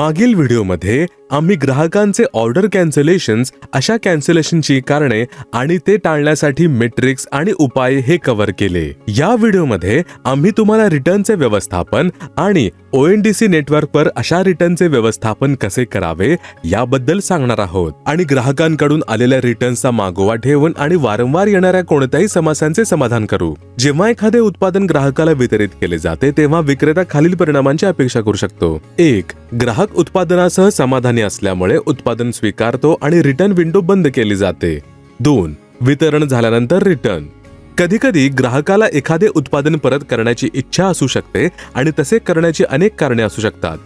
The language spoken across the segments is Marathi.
मागील व्हिडिओमध्ये आम्ही ग्राहकांचे ऑर्डर कॅन्सलेशन्स अशा कॅन्सलेशनची कारणे आणि ते टाळण्यासाठी मेट्रिक्स आणि उपाय हे कव्हर केले. या व्हिडिओमध्ये आम्ही तुम्हाला रिटर्नचे व्यवस्थापन आणि ओ एन डी सी नेटवर्कवर अशा रिटर्नचे व्यवस्थापन कसे करावे याबद्दल सांगणार आहोत. आणि ग्राहकांकडून आलेल्या रिटर्न्सचा मागोवा ठेवून आणि वारंवार येणाऱ्या कोणत्याही समस्यांचे समाधान करू. जेव्हा एखादे उत्पादन ग्राहकाला वितरित केले जाते तेव्हा विक्रेता खालील परिणामांची अपेक्षा करू शकतो. एक ग्राहक उत्पादनासह समाधानी असल्यामुळे उत्पादन स्वीकारतो आणि रिटर्न विंडो बंद केली जाते. दोन वितरण झाल्यानंतर रिटर्न कधी कधी ग्राहकाला एखादे उत्पादन परत करण्याची इच्छा असू शकते आणि तसे करण्याची अनेक कारणे असू शकतात.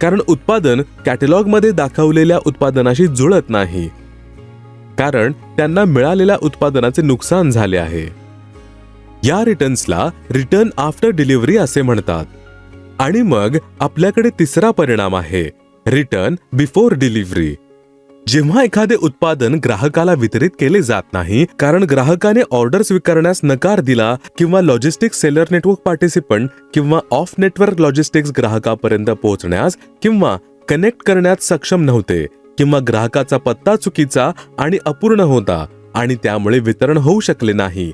कारण उत्पादन कॅटलॉगमध्ये दाखवलेल्या उत्पादनाशी जुळत नाही. कारण त्यांना मिळालेल्या उत्पादनाचे नुकसान झाले आहे. या रिटर्न्सला रिटर्न आफ्टर डिलिव्हरी असे म्हणतात. आणि मग आपल्याकडे तिसरा परिणाम आहे. रिटर्न बिफोर डिलिव्हरी जेव्हा एखादे उत्पादन ग्राहकाला वितरित केले जात नाही कारण ग्राहकाने ऑर्डर स्वीकारण्यास नकार दिला किंवा लॉजिस्टिक्स सेलर नेटवर्क पार्टिसिपंट किंवा ऑफ नेटवर्क लॉजिस्टिक्स ग्राहकापर्यंत पोहोचण्यास किंवा कनेक्ट करण्यात सक्षम नव्हते किंवा ग्राहकाचा पत्ता चुकीचा आणि अपूर्ण होता आणि त्यामुळे वितरण होऊ शकले नाही.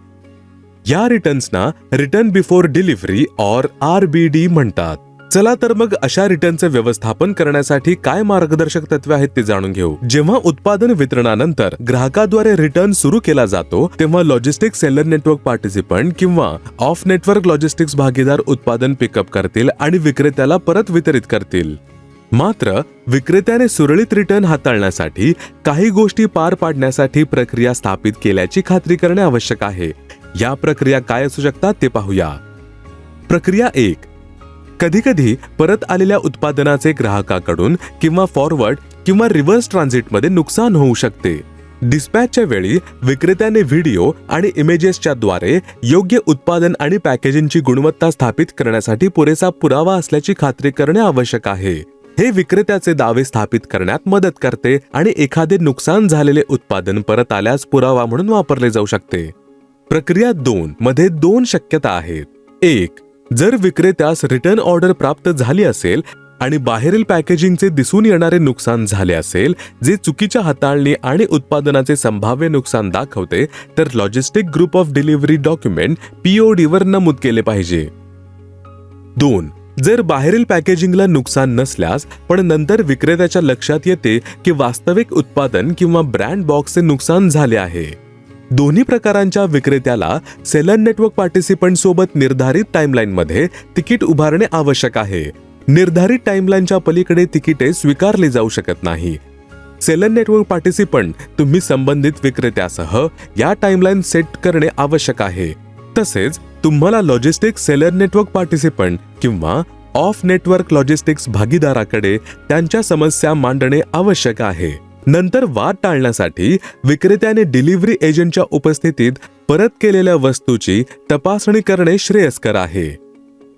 या रिटर्न्सना return before delivery or R B D म्हणतात. चला तर मग अशा रिटर्नचे व्यवस्थापन करण्यासाठी काय मार्गदर्शक तत्वे आहेत ते जाणून घेऊ. जेव्हा उत्पादन वितरणानंतर ग्राहकाद्वारे रिटर्न सुरू केला जातो तेव्हा लॉजिस्टिक सेलर नेटवर्क पार्टिसिपंट किंवा ऑफ नेटवर्क लॉजिस्टिक्स भागीदार उत्पादन पिकअप करतील आणि विक्रेत्याला परत वितरित करतील. मात्र विक्रेत्याने सुरळीत रिटर्न हाताळण्यासाठी काही गोष्टी पार पाडण्यासाठी प्रक्रिया स्थापित केल्याची खात्री करणे आवश्यक आहे. या प्रक्रिया काय असू शकतात ते पाहूया. प्रक्रिया एक. कधीकधी परत आलेल्या उत्पादनाचे ग्राहकाकडून किंवा फॉरवर्ड किंवा रिव्हर्स ट्रान्झिटमध्ये नुकसान होऊ शकते. डिस्पॅचच्या वेळी विक्रेत्याने व्हिडिओ आणि इमेजेसच्या द्वारे योग्य उत्पादन आणि पॅकेजिंगची गुणवत्ता स्थापित करण्यासाठी पुरेसा पुरावा असल्याची खात्री करणे आवश्यक आहे. हे विक्रेत्याचे दावे स्थापित करण्यात मदत करते आणि एखादे नुकसान झालेले उत्पादन परत आल्यास पुरावा म्हणून वापरले जाऊ शकते. प्रक्रिया दोन मध्ये दोन शक्यता आहेत. एक जर विक्रेत्यास रिटर्न ऑर्डर प्राप्त झाली असेल आणि बाहेरील पॅकेजिंगचे दिसून येणारे नुकसान झाले असेल जे चुकीच्या हाताळणी आणि उत्पादनाचे संभाव्य नुकसान दाखवते तर logistic proof of delivery document पीओडीवर नमूद केले पाहिजे. दोन जर बाहेरील पॅकेजिंगला नुकसान नसल्यास पण नंतर विक्रेत्याच्या लक्षात येते की वास्तविक उत्पादन किंवा ब्रँड बॉक्सचे नुकसान झाले आहे. दोन्ही प्रकारांच्या विक्रेत्याला सेलर नेटवर्क पार्टिसिपंट सोबत निर्धारित टाइमलाईनमध्ये तिकीट उभारणे आवश्यक आहे. निर्धारित टाइमलाईनच्या पलीकडे तिकिटे स्वीकारली जाऊ शकत नाही. सेलर नेटवर्क पार्टिसिपंट तुम्ही संबंधित विक्रेत्यासह या टाइमलाईन सेट करणे आवश्यक आहे. तसेच तुम्हाला लॉजिस्टिक सेलर नेटवर्क पार्टिसिपंट किंवा ऑफ नेटवर्क लॉजिस्टिक्स भागीदाराकडे त्यांच्या समस्या मांडणे आवश्यक आहे. नंतर वाद टाळण्यासाठी विक्रेत्याने डिलिव्हरी एजंटच्या उपस्थितीत परत केलेल्या वस्तूची तपासणी करणे श्रेयस्कर आहे.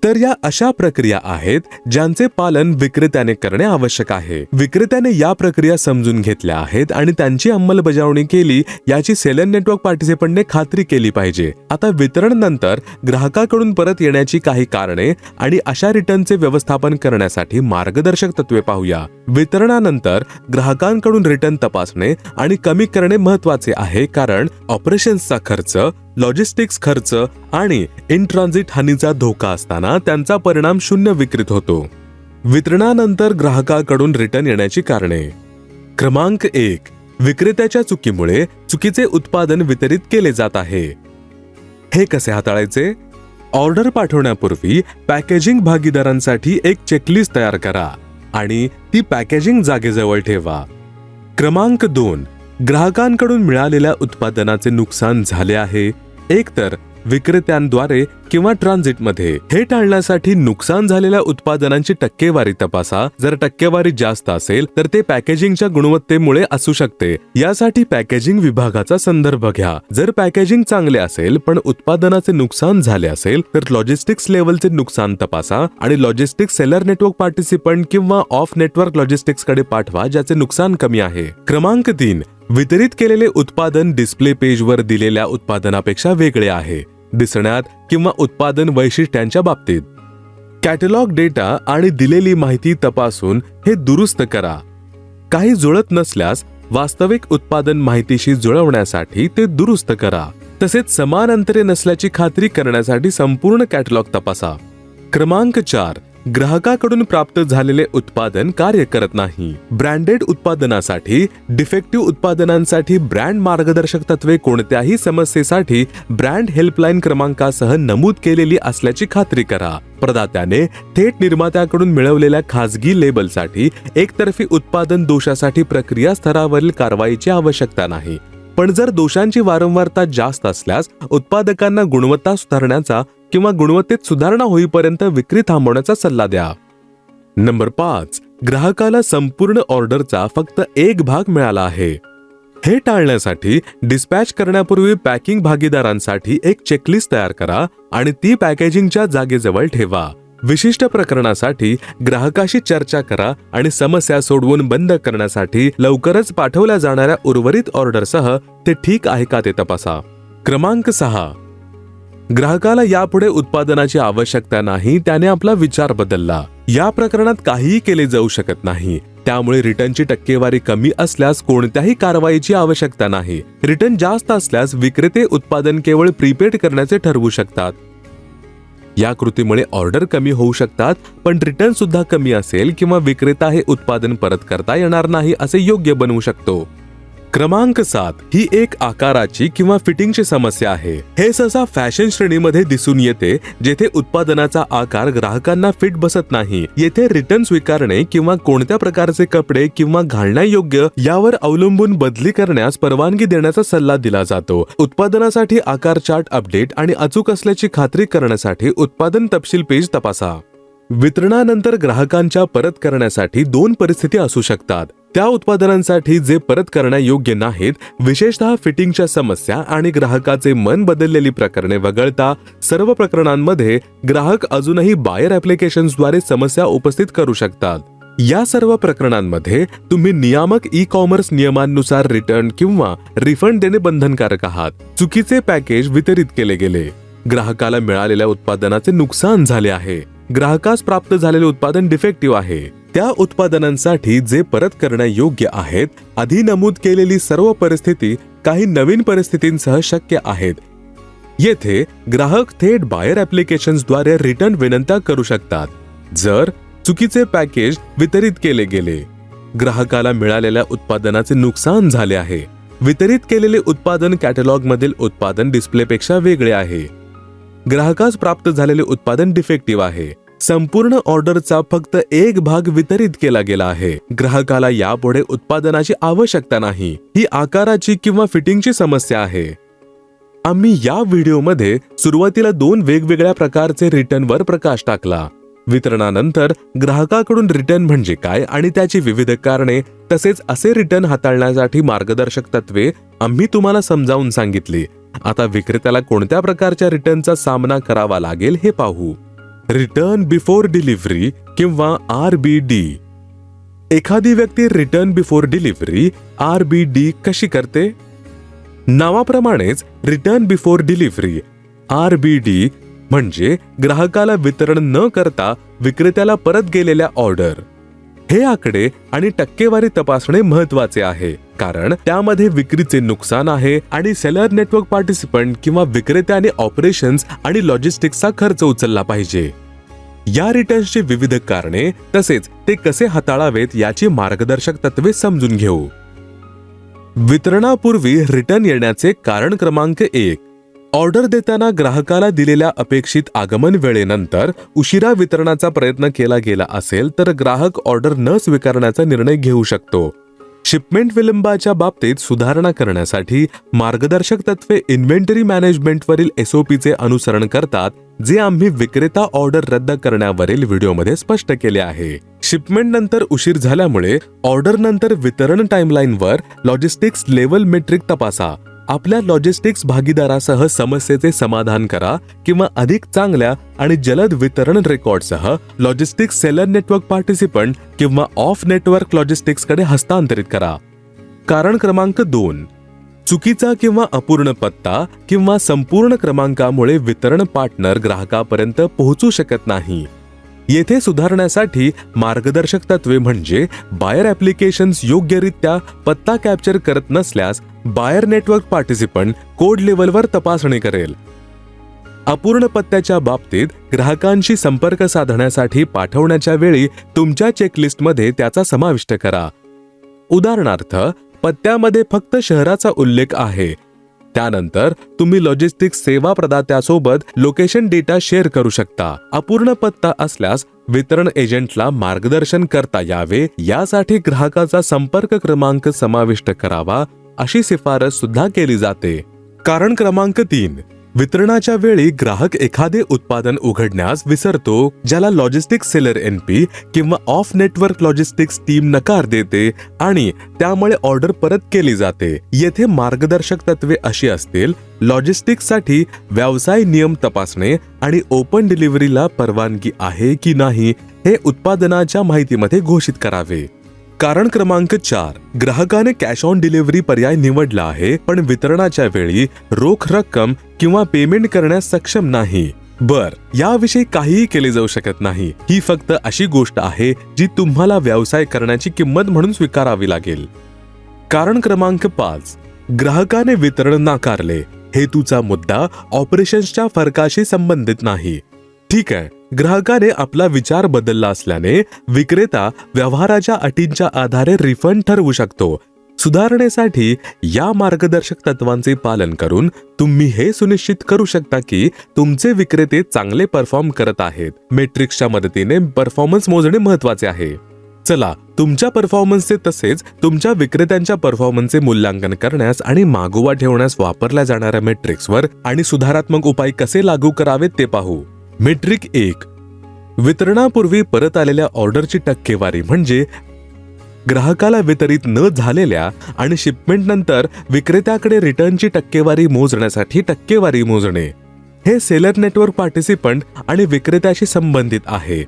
तर या अशा प्रक्रिया आहेत ज्यांचे पालन विक्रेत्याने करणे आवश्यक आहे. विक्रेत्याने या प्रक्रिया समजून घेतल्या आहेत आणि त्यांची अंमलबजावणी केली याची सेलर नेटवर्क पार्टिसिपंटने खात्री केली पाहिजे. आता वितरण नंतर ग्राहकाकडून परत येण्याची काही कारणे आणि अशा रिटर्नचे व्यवस्थापन करण्यासाठी मार्गदर्शक तत्वे पाहूया. वितरणानंतर ग्राहकांकडून रिटर्न तपासणे आणि कमी करणे महत्त्वाचे आहे कारण ऑपरेशन्सचा खर्च लॉजिस्टिक्स खर्च आणि इन ट्रान्झिट हानीचा धोका असताना त्यांचा परिणाम शून्य विक्रीत होतो. वितरणानंतर ग्राहकाकडून रिटर्न येण्याची कारणे. क्रमांक एक विक्रेत्याच्या चुकीमुळे चुकीचे उत्पादन वितरित केले जात आहे. हे कसे हाताळायचे? ऑर्डर पाठवण्यापूर्वी पॅकेजिंग भागीदारांसाठी एक चेकलिस्ट तयार करा आणि ती पॅकेजिंग जागेजवळ ठेवा. क्रमांक दोन ग्राहकांकडून मिळालेल्या उत्पादनाचे नुकसान झाले आहे एकतर विक्रेत्यांद्वारे किंवा ट्रान्झिटमध्ये. हे टाळण्यासाठी नुकसान झालेल्या उत्पादनांची टक्केवारी तपासा. जर टक्केवारी जास्त असेल तर ते पॅकेजिंगच्या गुणवत्तेमुळे असू शकते. यासाठी पॅकेजिंग विभागाचा संदर्भ घ्या. जर पॅकेजिंग चांगले असेल पण उत्पादनाचे नुकसान झाले असेल तर लॉजिस्टिक्स लेवलचे नुकसान तपासा आणि लॉजिस्टिक्स सेलर नेटवर्क पार्टिसिपंट किंवा ऑफ नेटवर्क लॉजिस्टिक्सकडे पाठवा ज्याचे नुकसान कमी आहे. क्रमांक तीन वितरित केलेले उत्पादन डिस्प्ले पेजवर दिलेल्या उत्पादनापेक्षा वेगळे आहे दिसण्यात किंवा उत्पादन वैशिष्ट्यांच्या बाबतीत. कॅटलॉग डेटा आणि दिलेली माहिती तपासून हे दुरुस्त करा. काही जुळत नसल्यास वास्तविक उत्पादन माहितीशी जुळवण्यासाठी ते दुरुस्त करा. तसेच समान अंतरे नसल्याची खात्री करण्यासाठी संपूर्ण कॅटलॉग तपासा. क्रमांक चार. ग्राहकाकडून प्राप्त झालेले उत्पादन कार्य करत नाही. ब्रँडेड उत्पादनासाठी डिफेक्टिव्ह उत्पादनांसाठी ब्रँड मार्गदर्शक तत्वे कोणत्याही समस्येसाठी ब्रँड हेल्पलाईन क्रमांकासह नमूद केलेली असल्याची खात्री करा. प्रदात्याने थेट निर्मात्याकडून मिळवलेल्या खाजगी लेबलसाठी एकतर्फी उत्पादन दोषासाठी प्रक्रिया स्तरावरील कारवाईची आवश्यकता नाही. पण जर दोषांची वारंवारता जास्त असल्यास उत्पादकांना गुणवत्ता सुधारण्याचा किंवा गुणवत्तेत सुधारणा होईपर्यंत विक्री थांबवण्याचा सल्ला द्या. नंबर पाच. ग्राहकाला संपूर्ण ऑर्डरचा फक्त एक भाग मिळाला आहे. हे टाळण्यासाठी डिस्पॅच करण्यापूर्वी पॅकिंग भागीदारांसाठी एक चेकलिस्ट तयार करा आणि ती पॅकेजिंगच्या जागेजवळ ठेवा. विशिष्ट प्रकरणासाठी ग्राहकाशी चर्चा करा आणि समस्या सोडवून बंद करण्यासाठी लवकरच पाठवल्या जाणाऱ्या उर्वरित ऑर्डरसह ते ठीक आहे का ते तपासा. क्रमांक सहा. ग्राहकाला यापुढे उत्पादनाची आवश्यकता नाही त्याने आपला विचार बदलला. या प्रकरणात काहीही केले जाऊ शकत नाही. त्यामुळे रिटर्नची टक्केवारी कमी असल्यास कोणत्याही कारवाईची आवश्यकता नाही. रिटर्न जास्त असल्यास विक्रेते उत्पादन केवळ प्रीपेड करण्याचे ठरवू शकतात. या कृतीमुळे ऑर्डर कमी होऊ शकतात पण रिटर्न सुद्धा कमी असेल किंवा विक्रेता हे उत्पादन परत करता येणार नाही असे योग्य बनवू शकतो. क्रमांक सात ही एक आकाराची किंवा फिटिंगची समस्या आहे. हे सहसा फॅशन श्रेणीमध्ये दिसून येते जेथे उत्पादनाचा आकार ग्राहकांना फिट बसत नाही. येथे रिटर्न स्वीकारणे किंवा कोणत्या प्रकारचे कपडे किंवा घालण्यायोग्य यावर अवलंबून बदली करण्यास परवानगी देण्याचा सल्ला दिला जातो. उत्पादनासाठी आकार चार्ट अपडेट आणि अचूक असल्याची खात्री करण्यासाठी उत्पादन तपशील पेज तपासा. वितरणानंतर ग्राहकांच्या परत करण्यासाठी दोन परिस्थिती असू शकतात. त्या उत्पादनांसाठी जे परत करण्यायोग्य नाहीत विशेषतः फिटिंगच्या समस्या आणि ग्राहकाचे मन बदललेली प्रकरणे वगळता सर्व प्रकरणांमध्ये ग्राहक अजूनही बायर ऍप्लिकेशन्सद्वारे समस्या उपस्थित करू शकतात. या सर्व प्रकरणांमध्ये तुम्ही नियामक ई कॉमर्स नियमांनुसार रिटर्न किंवा रिफंड देणे बंधनकारक आहात. चुकीचे पॅकेज वितरित केले गेले. ग्राहकाला मिळालेल्या उत्पादनाचे नुकसान झाले आहे. ग्राहकास प्राप्त झालेले उत्पादन डिफेक्टिव्ह आहे. त्या उत्पादनांसाठी जे परत करण्यायोग्य आहेत आधी नमूद केलेली सर्व परिस्थिती काही नवीन परिस्थितींसह शक्य आहेत. येथे ग्राहक थेट बायर ऍप्लिकेशन्सद्वारे रिटर्न विनंत्या करू शकतात जर चुकीचे पॅकेज वितरित केले गेले. ग्राहकाला मिळालेल्या उत्पादनाचे नुकसान झाले आहे. वितरित केलेले उत्पादन कॅटलॉग मधील उत्पादन डिस्प्लेपेक्षा वेगळे आहे. ग्राहकास प्राप्त झालेले उत्पादन डिफेक्टिव्ह आहे. संपूर्ण ऑर्डरचा फक्त एक भाग वितरित केला गेला आहे. ग्राहकाला यापुढे उत्पादनाची आवश्यकता नाही. ही आकाराची किंवा फिटिंगची समस्या आहे. आम्ही या व्हिडिओमध्ये सुरुवातीला दोन वेगवेगळ्या प्रकारचे रिटर्नवर प्रकाश टाकला. वितरणानंतर ग्राहकाकडून रिटर्न म्हणजे काय आणि त्याची विविध कारणे तसेच असे रिटर्न हाताळण्यासाठी मार्गदर्शक तत्वे आम्ही तुम्हाला समजावून सांगितली. आता विक्रेत्याला कोणत्या प्रकारच्या रिटर्नचा सामना करावा लागेल हे पाहू. रिटर्न बिफोर डिलिव्हरी किंवा आर बी डी एखादी व्यक्ती return before delivery R B D कशी करते? नावाप्रमाणेच return before delivery R B D म्हणजे ग्राहकाला वितरण न करता विक्रेत्याला परत गेलेल्या ऑर्डर हे आकडे आणि टक्केवारी तपासणे महत्त्वाचे आहे कारण त्यामध्ये विक्रीचे नुकसान आहे आणि सेलर नेटवर्क पार्टिसिपंट किंवा विक्रेत्याने ऑपरेशन्स आणि लॉजिस्टिक्सचा खर्च उचलला पाहिजे. या रिटर्न्सची विविध कारणे तसेच ते कसे हाताळावेत याची मार्गदर्शक तत्वे समजून घेऊ. वितरणापूर्वी रिटर्न येण्याचे कारण क्रमांक एक ऑर्डर देताना ग्राहकाला दिलेल्या अपेक्षित आगमन वेळेनंतर उशिरा वितरणाचा प्रयत्न केला गेला असेल तर ग्राहक ऑर्डर न स्वीकारण्याचा निर्णय घेऊ शकतो. शिपमेंट विलंबाच्या बाबतीत सुधारणा करण्यासाठी मार्गदर्शक तत्वे इन्व्हेंटरी मॅनेजमेंटवरील एसओपीचे अनुसरण करतात जे आम्ही विक्रेता ऑर्डर रद्द करण्यावरील व्हिडिओमध्ये स्पष्ट केले आहे. शिपमेंट नंतर उशीर झाल्यामुळे ऑर्डर नंतर वितरण टाइमलाईनवर लॉजिस्टिक्स लेवल मेट्रिक तपासा. आपल्या लॉजिस्टिक्स भागीदारासह समस्येचे समाधान करा किंवा अधिक चांगल्या आणि जलद वितरण रेकॉर्डसह लॉजिस्टिक्स सेलर नेटवर्क पार्टिसिपंट किंवा ऑफ नेटवर्क लॉजिस्टिक्सकडे हस्तांतरित करा. कारण क्रमांक दोन चुकीचा किंवा अपूर्ण पत्ता किंवा संपूर्ण क्रमांकामुळे वितरण पार्टनर ग्राहकापर्यंत पोहोचू शकत नाही. येथे सुधारण्यासाठी मार्गदर्शक तत्वे म्हणजे बायर ॲप्लिकेशन्स योग्यरित्या पत्ता कॅप्चर करत नसल्यास बायर नेटवर्क पार्टिसिपंट कोड लेवलवर तपासणी करेल. अपूर्ण पत्त्याच्या बाबतीत ग्राहकांशी संपर्क साधण्यासाठी पाठवण्याच्या वेळी तुमच्या चेकलिस्टमध्ये त्याचा समाविष्ट करा. उदाहरणार्थ पत्त्यामध्ये फक्त शहराचा उल्लेख आहे. त्यानंतर तुम्ही लॉजिस्टिक्स सेवा प्रदात्यासोबत लोकेशन डेटा शेअर करू शकता. अपूर्ण पत्ता असल्यास वितरण एजंटला मार्गदर्शन करता यावे यासाठी ग्राहकाचा संपर्क क्रमांक समाविष्ट करावा अशी शिफारस सुद्धा केली जाते. कारण क्रमांक तीन वितरणाच्या वेळी ग्राहक एखादे उत्पादन उघडण्यास विसरतो ज्याला लॉजिस्टिक सेलर एनपी किंवा ऑफ नेटवर्क लॉजिस्टिक्स टीम नकार देते आणि त्यामुळे ऑर्डर परत केली जाते. येथे मार्गदर्शक तत्वे अशी असतील लॉजिस्टिक्ससाठी व्यवसाय नियम तपासणे आणि ओपन डिलिव्हरीला परवानगी आहे की नाही हे उत्पादनाच्या माहितीमध्ये घोषित करावे. कारण क्रमांक चार ग्राहकाने कॅश ऑन डिलिव्हरी पर्याय निवडला आहे पण वितरणाच्या वेळी रोख रक्कम किंवा पेमेंट करण्यास सक्षम नाही. बर याविषयी काहीही केले जाऊ शकत नाही. ही फक्त अशी गोष्ट आहे जी तुम्हाला व्यवसाय करण्याची किंमत म्हणून स्वीकारावी लागेल. कारण क्रमांक पाच ग्राहकाने वितरण नाकारले. हेतूचा मुद्दा ऑपरेशन्सच्या फरकाशी संबंधित नाही. ठीक आहे ग्राहकाने आपला विचार बदलला असल्याने विक्रेता व्यवहाराच्या अटींच्या आधारे रिफंड ठरवू शकतो. सुधारणेसाठी या मार्गदर्शक तत्वांचे पालन करून तुम्ही हे सुनिश्चित करू शकता की तुमचे विक्रेते चांगले परफॉर्म करत आहेत. मेट्रिक्सच्या मदतीने परफॉर्मन्स मोजणे महत्त्वाचे आहे. चला तुमच्या परफॉर्मन्सचे तसेच तुमच्या विक्रेत्यांच्या परफॉर्मन्सचे मूल्यांकन करण्यास आणि मागोवा ठेवण्यास वापरल्या जाणाऱ्या मेट्रिक्सवर आणि सुधारात्मक उपाय कसे लागू करावेत ते पाहू. मेट्रिक एक. वितरणापूर्वी परत आलेल्या ऑर्डरची टक्केवारी म्हणजे ग्राहकाला वितरित न झालेल्या आणि शिपमेंट नंतर विक्रेत्याकडे रिटर्नची टक्केवारी मोजण्यासाठी टक्केवारी मोजणे. हे सेलर नेटवर्क पार्टिसिपंट आणि विक्रेत्याशी संबंधित आहे.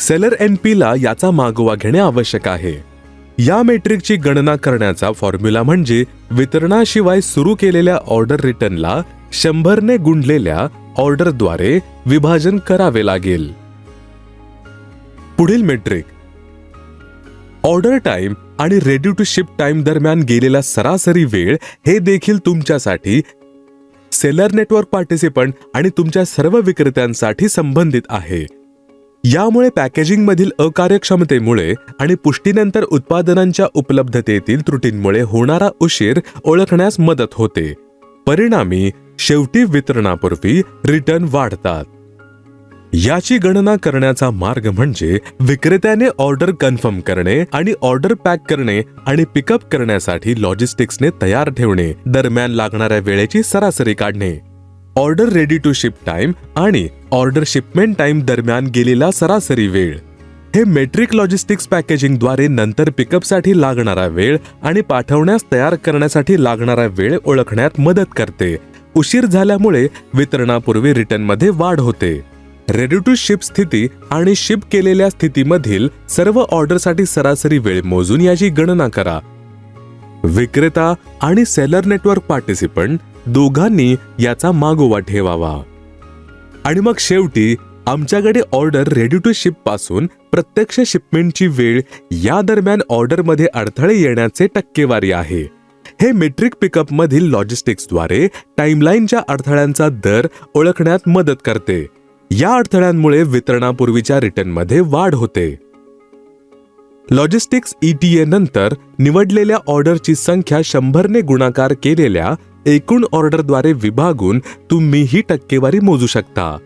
सेलर एन पीला याचा मागोवा घेणे आवश्यक आहे. या मेट्रिकची गणना करण्याचा फॉर्म्युला म्हणजे वितरणाशिवाय सुरू केलेल्या ऑर्डर रिटर्नला शंभरने गुंडलेल्या ऑर्डरद्वारे विभाजन करावे लागेल. पुढील मेट्रिक. ऑर्डर टाइम आणि रेडी टू शिप टाइम दरम्यान गेलेला सरासरी वेळ हे देखील तुमच्यासाठी सेलर नेटवर्क पार्टिसिपंट आणि तुमच्या सर्व विक्रेत्यांसाठी संबंधित आहे. यामुळे पॅकेजिंगमधील अकार्यक्षमतेमुळे आणि पुष्टीनंतर उत्पादनांच्या उपलब्धतेतील त्रुटींमुळे होणारा उशीर ओळखण्यास मदत होते. परिणामी शेवटी वितरणापूर्वी रिटर्न वाढतात. याची गणना करण्याचा मार्ग म्हणजे विक्रेत्याने ऑर्डर कन्फर्म करणे आणि ऑर्डर पॅक करणे आणि पिकअप करण्यासाठी लॉजिस्टिक्सने तयार ठेवणे दरम्यान लागणाऱ्या वेळेची सरासरी काढणे. Order ready to ship time आणि ऑर्डर शिपमेंट टाइम दरम्यान गेलेला सरासरी वेळ. हे मेट्रिक लॉजिस्टिक्स पॅकेजिंगद्वारे नंतर पिकअपसाठी लागणारा वेळ आणि पाठवण्यास तयार करण्यासाठी लागणारा वेळ ओळखण्यात मदत करते. उशीर झाल्यामुळे वितरणापूर्वी रिटर्नमध्ये वाढ होते. रेडी टू शिप स्थिती आणि शिप केलेल्या स्थितीमधील सर्व ऑर्डरसाठी सरासरी वेळ मोजून याची गणना करा. विक्रेता आणि सेलर नेटवर्क पार्टिसिपंट दोघांनी याचा मागोवा ठेवावा. आणि मग शेवटी आमच्याकडे ऑर्डर रेडी टू शिपपासून प्रत्यक्ष शिपमेंटची वेळ या दरम्यान ऑर्डरमध्ये अडथळे येण्याचे टक्केवारी आहे. हे मेट्रिक पिकअप मधील लॉजिस्टिक्सद्वारे टाइमलाईनच्या अडथळ्यांचा दर ओळखण्यात मदत करते. या अडथळ्यांमुळे वितरणापूर्वीच्या रिटर्नमध्ये वाढ होते. लॉजिस्टिक्स ईटीए नंतर निवडलेल्या ऑर्डरची संख्या शंभरने गुणाकार केलेल्या एकूण ऑर्डरद्वारे विभागून तुम्ही ही टक्केवारी मोजू शकता.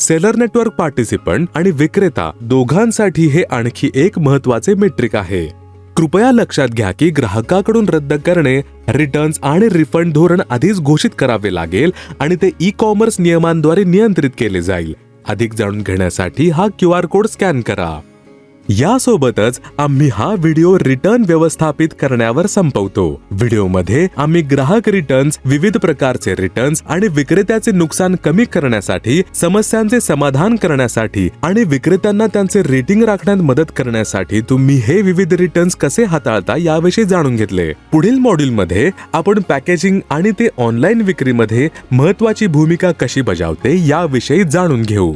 सेलर नेटवर्क पार्टिसिपंट आणि विक्रेता दोघांसाठी हे आणखी एक महत्त्वाचे मेट्रिक आहे. कृपया लक्षात घ्या की ग्राहकाकडून रद्द करणे रिटर्न्स आणि रिफंड धोरण आधीच घोषित करावे लागेल आणि ते ई कॉमर्स नियमांद्वारे नियंत्रित केले जाईल. अधिक जाणून घेण्यासाठी हा क्यू आर कोड स्कॅन करा. यासोबतच आम्ही हा व्हिडिओ रिटर्न व्यवस्थापित करण्यावर संपवतो. व्हिडिओमध्ये आम्ही ग्राहक रिटर्न्स विविध प्रकारचे रिटर्न्स आणि विक्रेत्याचे नुकसान कमी करण्यासाठी समस्यांचे समाधान करण्यासाठी आणि विक्रेत्यांना त्यांचे रेटिंग राखण्यात मदत करण्यासाठी तुम्ही हे विविध रिटर्न्स कसे हाताळता याविषयी जाणून घेतले. पुढील मॉड्यूलमध्ये आपण पॅकेजिंग आणि ते ऑनलाईन विक्रीमध्ये महत्वाची भूमिका कशी बजावते याविषयी जाणून घेऊ.